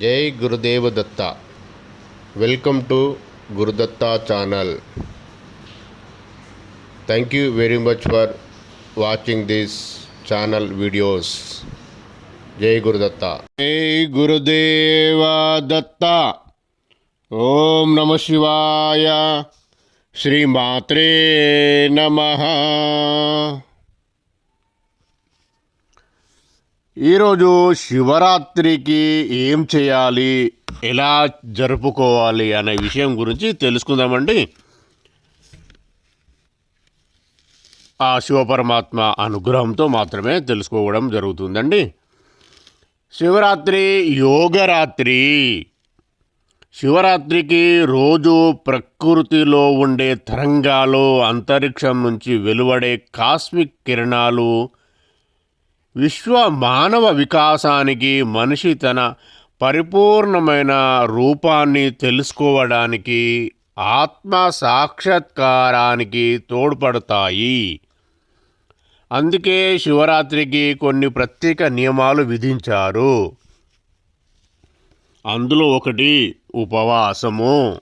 जय Gurudevdatta welcome to Gurudatta channel thank you very much for watching this channel videos जय गुरुदत्ता। जय गुरुदेवदत्ता ॐ नमः शिवाय। श्रीमात्रे नमः। ఈరోజు శివరాత్రికి ఏం చేయాలి? ఎలా జరుపుకోవాలి అనే విషయం గురించి తెలుసుకుందామండి. ఆ శివపరమాత్మ అనుగ్రహంతో మాత్రమే తెలుసుకోవడం జరుగుతుందండి. శివరాత్రి యోగరాత్రి. శివరాత్రికి రోజు ప్రకృతిలో ఉండే తరంగాలు అంతరిక్షం నుంచి వెలువడే కాస్మిక్ కిరణాలు విశ్వ మానవ వికాసానికి మనిషి తన పరిపూర్ణమైన రూపాన్ని తెలుసుకోవడానికి ఆత్మ సాక్షాత్కారానికి తోడ్పడతాయి. అందుకే శివరాత్రికి కొన్ని ప్రత్యేక నియమాలు విధించారు. అందులో ఒకటి ఉపవాసము.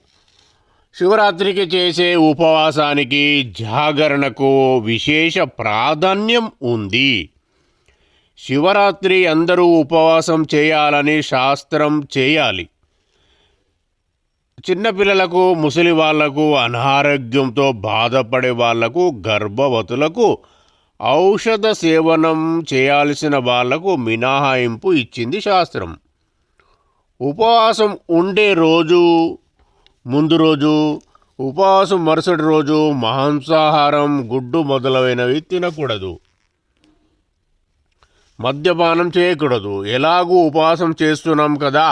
శివరాత్రికి చేసే ఉపవాసానికి జాగరణకు విశేష ప్రాధాన్యం ఉంది. శివరాత్రి అందరూ ఉపవాసం చేయాలని శాస్త్రం చేయాలి. చిన్నపిల్లలకు ముసలి వాళ్ళకు అనారోగ్యంతో బాధపడే వాళ్ళకు గర్భవతులకు ఔషధ సేవనం చేయాల్సిన వాళ్ళకు మినహాయింపు ఇచ్చింది శాస్త్రం. ఉపవాసం ఉండే రోజు ముందు రోజు ఉపవాసం మరుసటి రోజు మాంసాహారం గుడ్డు మొదలైనవి తినకూడదు. మద్యపానం చేయకూడదు. ఎలాగూ ఉపవాసం చేస్తున్నాం కదా.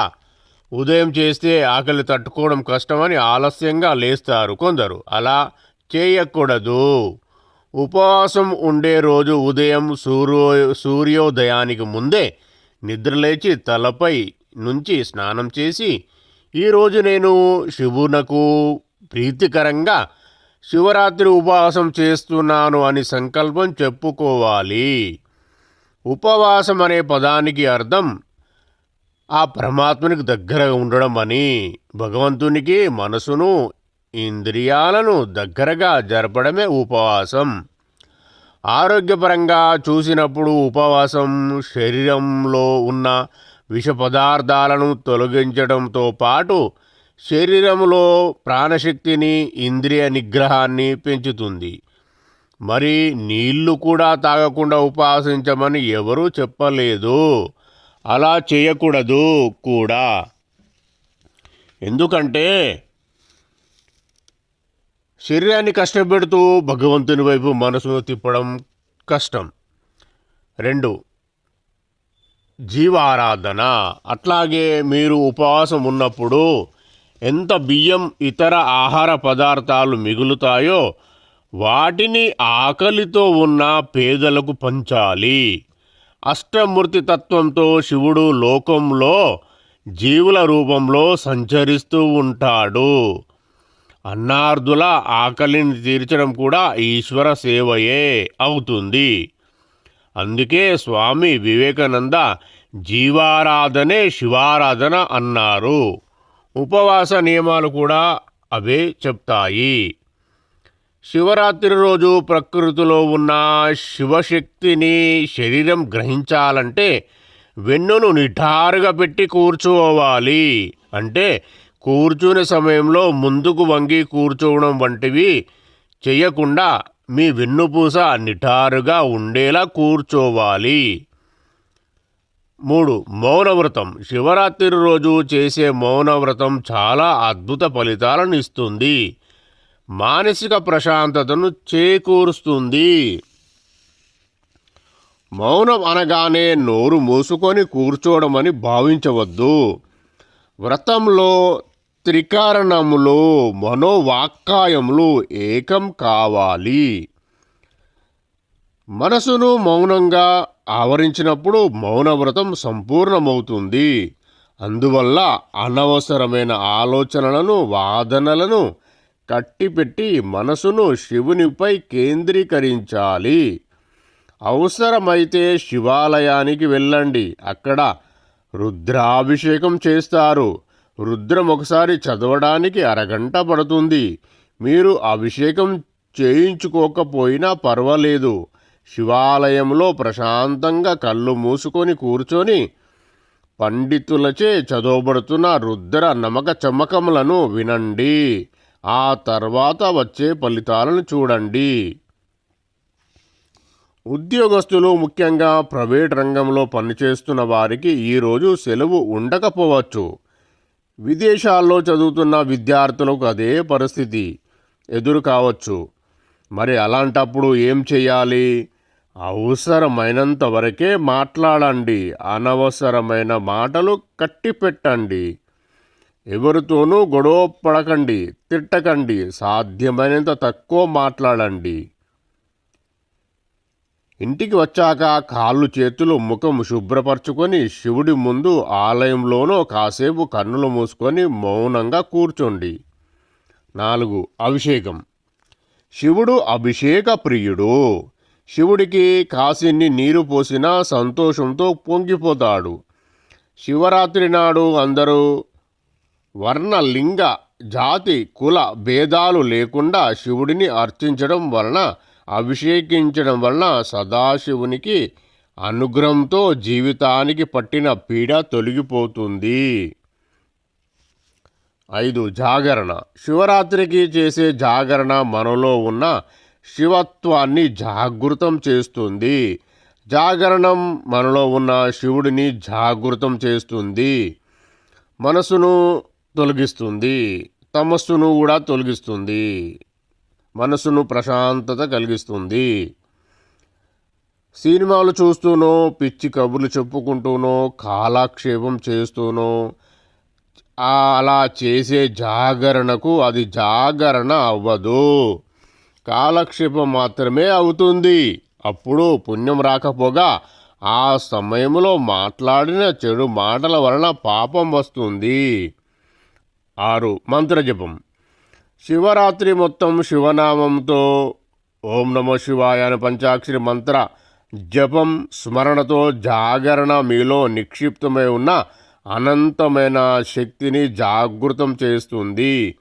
ఉదయం చేస్తే ఆకలి తట్టుకోవడం కష్టమని ఆలస్యంగా లేస్తారు కొందరు. అలా చేయకూడదు. ఉపవాసం ఉండే రోజు ఉదయం సూర్యో సూర్యోదయానికి ముందే నిద్రలేచి తలపై నుంచి స్నానం చేసి ఈరోజు నేను శివునకు ప్రీతికరంగా శివరాత్రి ఉపవాసం చేస్తున్నాను అని సంకల్పం చెప్పుకోవాలి. ఉపవాసం అనే పదానికి అర్థం ఆ పరమాత్మనికి దగ్గరగా ఉండడం అని భగవంతునికి మనసును ఇంద్రియాలను దగ్గరగా జరపడమే ఉపవాసం. ఆరోగ్యపరంగా చూసినప్పుడు ఉపవాసం శరీరంలో ఉన్న విష పదార్థాలను తొలగించడంతో పాటు శరీరంలో ప్రాణశక్తిని ఇంద్రియ నిగ్రహాన్ని పెంచుతుంది. మరి నీళ్ళు కూడా తాగకుండా ఉపవాసించమని ఎవరూ చెప్పలేదు. అలా చేయకూడదు కూడా. ఎందుకంటే శరీరాన్ని కష్టపెడుతూ భగవంతుని వైపు మనసును తిప్పడం కష్టం. రెండు జీవారాధన. అట్లాగే మీరు ఉపవాసం ఉన్నప్పుడు ఎంత బియ్యం ఇతర ఆహార పదార్థాలు మిగులుతాయో వాటిని ఆకలితో ఉన్న పేదలకు పంచాలి. అష్టమూర్తి తత్వంతో శివుడు లోకంలో జీవుల రూపంలో సంచరిస్తూ ఉంటాడు. అన్నార్థుల ఆకలిని తీర్చడం కూడా ఈశ్వర సేవయే అవుతుంది. అందుకే స్వామి వివేకానంద జీవారాధనే శివారాధన అన్నారు. ఉపవాస నియమాలు కూడా అవే చెప్తాయి. శివరాత్రి రోజు ప్రకృతిలో ఉన్న శివశక్తిని శరీరం గ్రహించాలంటే వెన్నును నిఠారుగా పెట్టి కూర్చోవాలి. అంటే కూర్చునే సమయంలో ముందుకు వంగి కూర్చోవడం వంటివి చేయకుండా మీ వెన్నుపూస నిఠారుగా ఉండేలా కూర్చోవాలి. మూడు మౌనవ్రతం. శివరాత్రి రోజు చేసే మౌనవ్రతం చాలా అద్భుత ఫలితాలను ఇస్తుంది. మానసిక ప్రశాంతతను చేకూరుస్తుంది. మౌనం అనగానే నోరు మూసుకొని కూర్చోడమని భావించవద్దు. వ్రతంలో త్రికారణములు మనోవాక్కాయములు ఏకం కావాలి. మనసును మౌనంగా ఆవరించినప్పుడు మౌనవ్రతం సంపూర్ణమవుతుంది. అందువల్ల అనవసరమైన ఆలోచనలను వాదనలను కట్టిపెట్టి మనసును శివునిపై కేంద్రీకరించాలి. అవసరమైతే శివాలయానికి వెళ్ళండి. అక్కడ రుద్రాభిషేకం చేస్తారు. రుద్రం ఒకసారి చదవడానికి అరగంట పడుతుంది. మీరు అభిషేకం చేయించుకోకపోయినా పర్వాలేదు. శివాలయంలో ప్రశాంతంగా కళ్ళు మూసుకొని కూర్చొని పండితులచే చదవబడుతున్న రుద్ర నమక చమకములను వినండి. ఆ తర్వాత వచ్చే ఫలితాలను చూడండి. ఉద్యోగస్తులు ముఖ్యంగా ప్రైవేట్ రంగంలో పనిచేస్తున్న వారికి ఈరోజు సెలవు ఉండకపోవచ్చు. విదేశాల్లో చదువుతున్న విద్యార్థులకు అదే పరిస్థితి ఎదురు కావచ్చు. మరి అలాంటప్పుడు ఏం చేయాలి? అవసరమైనంత వరకే మాట్లాడండి. అనవసరమైన మాటలు కట్టిపెట్టండి. ఎవరితోనూ గొడవ పడకండి తిట్టకండి సాధ్యమైనంత తక్కువ మాట్లాడండి. ఇంటికి వచ్చాక కాళ్ళు చేతులు ముఖం శుభ్రపరచుకొని శివుడి ముందు ఆలయంలోనో కాసేపు కన్నులు మూసుకొని మౌనంగా కూర్చోండి. నాలుగు అభిషేకం. శివుడు అభిషేక ప్రియుడు. శివుడికి కాసిన్ని నీరు పోసినా సంతోషంతో పొంగిపోతాడు. శివరాత్రి నాడు అందరూ వర్ణ లింగ జాతి కుల భేదాలు లేకుండా శివుడిని అర్చించడం వలన అభిషేకించడం వలన సదాశివునికి అనుగ్రహంతో జీవితానికి పట్టిన పీడ తొలగిపోతుంది. ఐదు జాగరణ. శివరాత్రికి చేసే జాగరణ మనలో ఉన్న శివత్వాన్ని జాగృతం చేస్తుంది. జాగరణం మనలో ఉన్న శివుడిని జాగృతం చేస్తుంది. మనసును తొలగిస్తుంది. తమస్సును కూడా తొలగిస్తుంది. మనసును ప్రశాంతత కలిగిస్తుంది. సినిమాలు చూస్తూనో పిచ్చి కబుర్లు చెప్పుకుంటూనో కాలక్షేపం చేస్తూనో అలా చేసే జాగరణకు అది జాగరణ అవ్వదు. కాలక్షేపం మాత్రమే అవుతుంది. అప్పుడు పుణ్యం రాకపోగా ఆ సమయంలో మాట్లాడిన చెడు మాటల వలన పాపం వస్తుంది. ఆరు. మంత్రజపం. శివరాత్రి మొత్తం శివనామంతో ఓం నమో శివాయ అని పంచాక్షరి మంత్ర జపం స్మరణతో జాగరణ మీలో నిక్షిప్తమై ఉన్న అనంతమైన శక్తిని జాగృతం చేస్తుంది.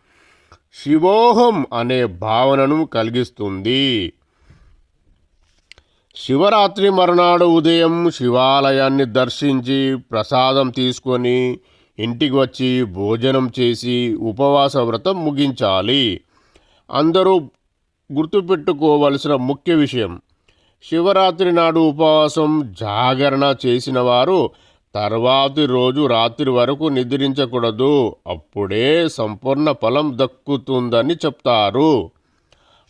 శివోహం అనే భావనను కలిగిస్తుంది. శివరాత్రి మరునాడు ఉదయం శివాలయాన్ని దర్శించి ప్రసాదం తీసుకొని ఇంటికి వచ్చి భోజనం చేసి ఉపవాస వ్రతం ముగించాలి. అందరూ గుర్తుపెట్టుకోవలసిన ముఖ్య విషయం శివరాత్రి నాడు ఉపవాసం జాగరణ చేసిన వారు తర్వాతి రోజు రాత్రి వరకు నిద్రించకూడదు. అప్పుడే సంపూర్ణ ఫలం దక్కుతుందని చెప్తారు.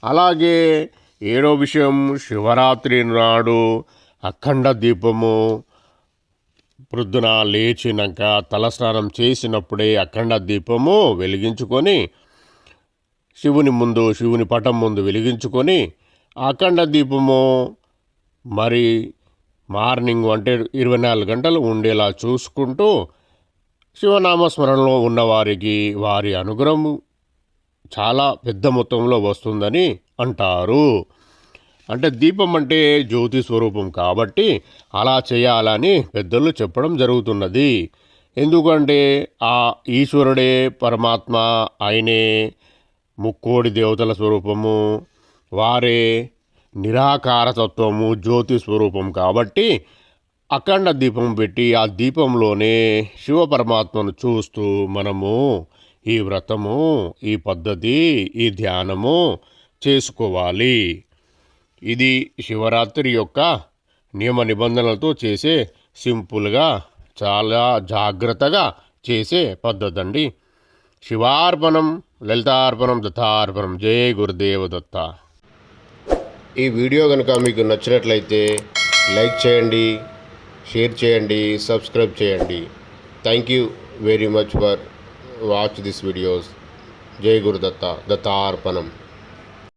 అలాగే ఏడో విషయం శివరాత్రి నాడు అఖండ దీపము ప్రొద్దున లేచినాక తలస్నానం చేసినప్పుడే అఖండ దీపము వెలిగించుకొని శివుని ముందు శివుని పటం ముందు వెలిగించుకొని అఖండ దీపము మరి మార్నింగ్ అంటే ఇరవై నాలుగు గంటలు ఉండేలా చూసుకుంటూ శివనామస్మరణలో ఉన్నవారికి వారి అనుగ్రహం చాలా పెద్ద మొత్తంలో వస్తుందని అంటారు. అంటే దీపం అంటే జ్యోతి స్వరూపం కాబట్టి అలా చేయాలని పెద్దలు చెప్పడం జరుగుతున్నది. ఎందుకంటే ఆ ఈశ్వరుడే పరమాత్మ ఆయనే ముక్కోడి దేవతల స్వరూపము వారే నిరాకారతత్వము జ్యోతి స్వరూపం కాబట్టి అఖండ దీపం పెట్టి ఆ దీపంలోనే శివ పరమాత్మను చూస్తూ మనము ఈ వ్రతము ఈ పద్ధతి ఈ ధ్యానము చేసుకోవాలి. ఇది శివరాత్రి యొక్క నియమ నిబంధనలతో చేసే సింపుల్గా చాలా జాగ్రత్తగా చేసే పద్ధతి అండి శివార్పణం లలితార్పణం దత్తార్పణం. జయ గురుదేవ దత్త. ఈ వీడియో కనుక మీకు నచ్చినట్లయితే లైక్ చేయండి షేర్ చేయండి సబ్స్క్రైబ్ చేయండి. Thank you very much for watch this videos. జై గురుదత్త దత్తార్పణం.